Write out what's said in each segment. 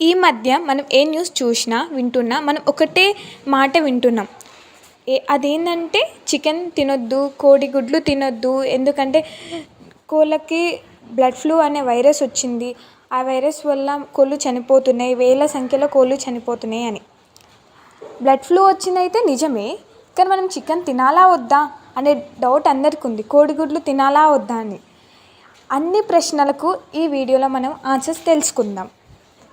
ఈ మధ్య మనం ఏ న్యూస్ చూసినా వింటున్నా మనం ఒకటే మాట వింటున్నాం. ఏ అదేంటంటే చికెన్ తినొద్దు కోడిగుడ్లు తినొద్దు ఎందుకంటే కోళ్ళకి బ్లడ్ ఫ్లూ అనే వైరస్ వచ్చింది. ఆ వైరస్ వల్ల కోళ్ళు చనిపోతున్నాయి వేల సంఖ్యలో కోళ్ళు చనిపోతున్నాయి అని. బ్లడ్ ఫ్లూ వచ్చిందైతే నిజమే కానీ మనం చికెన్ తినాలా వద్దా అనే డౌట్ అందరికి ఉంది. కోడిగుడ్లు తినాలా వద్దా అని. అన్ని ప్రశ్నలకు ఈ వీడియోలో మనం ఆన్సర్స్ తెలుసుకుందాం.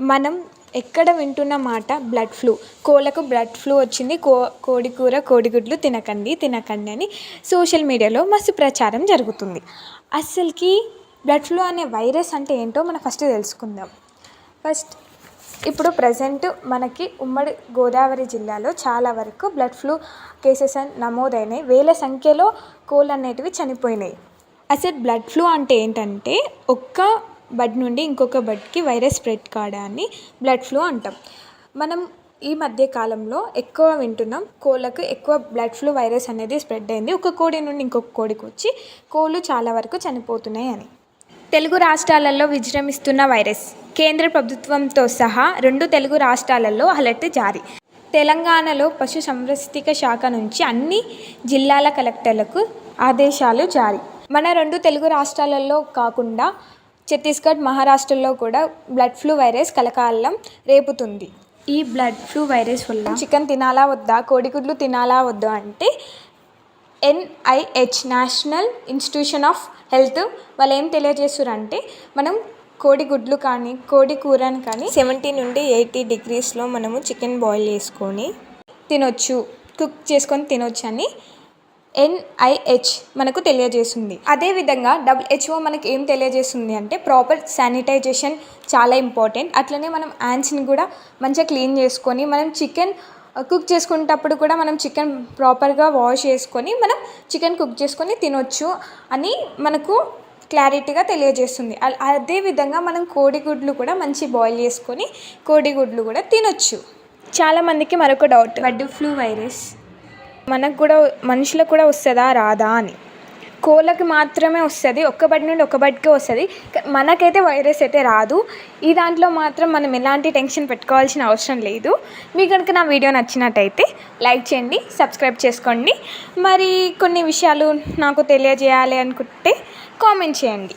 మనం ఎక్కడ వింటున్న మాట బ్లడ్ ఫ్లూ కోళ్ళకు బ్లడ్ ఫ్లూ వచ్చింది కో కోడి కూర కోడిగుడ్లు తినకండి తినకండి అని సోషల్ మీడియాలో మస్తు ప్రచారం జరుగుతుంది. అస్సలకి బ్లడ్ ఫ్లూ అనే వైరస్ అంటే ఏంటో మనం ఫస్ట్ తెలుసుకుందాం. ఫస్ట్ ఇప్పుడు ప్రజెంట్ మనకి ఉమ్మడి గోదావరి జిల్లాలో చాలా వరకు బ్లడ్ ఫ్లూ కేసెస్ అని నమోదైనాయి. వేల సంఖ్యలో కోళ్ళు అనేటివి చనిపోయినాయి. అసలు బ్లడ్ ఫ్లూ అంటే ఏంటంటే ఒక్క బడ్ నుండి ఇంకొక బడ్కి వైరస్ స్ప్రెడ్ కావడాన్ని బ్లడ్ ఫ్లూ అంటాం. మనం ఈ మధ్య కాలంలో ఎక్కువ వింటున్నాం కోళ్ళకు ఎక్కువ బ్లడ్ ఫ్లూ వైరస్ అనేది స్ప్రెడ్ అయింది. ఒక కోడి నుండి ఇంకొక కోడికి వచ్చి కోళ్ళు చాలా వరకు చనిపోతున్నాయి అని. తెలుగు రాష్ట్రాలలో విజృంభిస్తున్న వైరస్. కేంద్ర ప్రభుత్వంతో సహా రెండు తెలుగు రాష్ట్రాలలో అలర్ట్ జారీ. తెలంగాణలో పశు సంరక్షిక శాఖ నుంచి అన్ని జిల్లాల కలెక్టర్లకు ఆదేశాలు జారీ. మన రెండు తెలుగు రాష్ట్రాలలో కాకుండా ఛత్తీస్గఢ్ మహారాష్ట్రలో కూడా బ్లడ్ ఫ్లూ వైరస్ కలకాలం రేపుతుంది. ఈ బ్లడ్ ఫ్లూ వైరస్ వల్ల చికెన్ తినాలా వద్దా? కోడిగుడ్లు తినాలా వద్దా అంటే NIH national institution of health వాళ్ళు ఏం తెలియజేస్తారంటే మనం కోడిగుడ్లు కానీ కోడి కూరని కానీ సెవెంటీ నుండి ఎయిటీ డిగ్రీస్లో మనము చికెన్ బాయిల్ చేసుకొని తినొచ్చు కుక్ చేసుకొని తినొచ్చు అని ఎన్ఐహెచ్ మనకు తెలియజేస్తుంది. అదేవిధంగా డబ్ల్యూహెచ్ఓ మనకి ఏం తెలియజేస్తుంది అంటే ప్రాపర్ శానిటైజేషన్ చాలా ఇంపార్టెంట్. అట్లనే మనం హ్యాండ్స్ని కూడా మంచిగా క్లీన్ చేసుకొని మనం చికెన్ కుక్ చేసుకునేటప్పుడు కూడా మనం చికెన్ ప్రాపర్గా వాష్ చేసుకొని మనం చికెన్ కుక్ చేసుకొని తినొచ్చు అని మనకు క్లారిటీగా తెలియజేస్తుంది. అదేవిధంగా మనం కోడిగుడ్లు కూడా మంచి బాయిల్ చేసుకొని కోడిగుడ్లు కూడా తినొచ్చు. చాలామందికి మరొక డౌట్ బర్డ్ ఫ్లూ వైరస్. మనకు కూడా మనుషులకు కూడా వస్తుందా రాదా అని. కోళ్ళకి మాత్రమే వస్తుంది ఒక్క బడి నుండి ఒక బడికే వస్తుంది. మనకైతే వైరస్ అయితే రాదు. ఈ దాంట్లో మాత్రం మనం ఎలాంటి టెన్షన్ పెట్టుకోవాల్సిన అవసరం లేదు. మీకు కనుక నా వీడియో నచ్చినట్టయితే లైక్ చేయండి సబ్స్క్రైబ్ చేసుకోండి. మరి కొన్ని విషయాలు నాకు తెలియజేయాలి అనుకుంటే కామెంట్ చేయండి.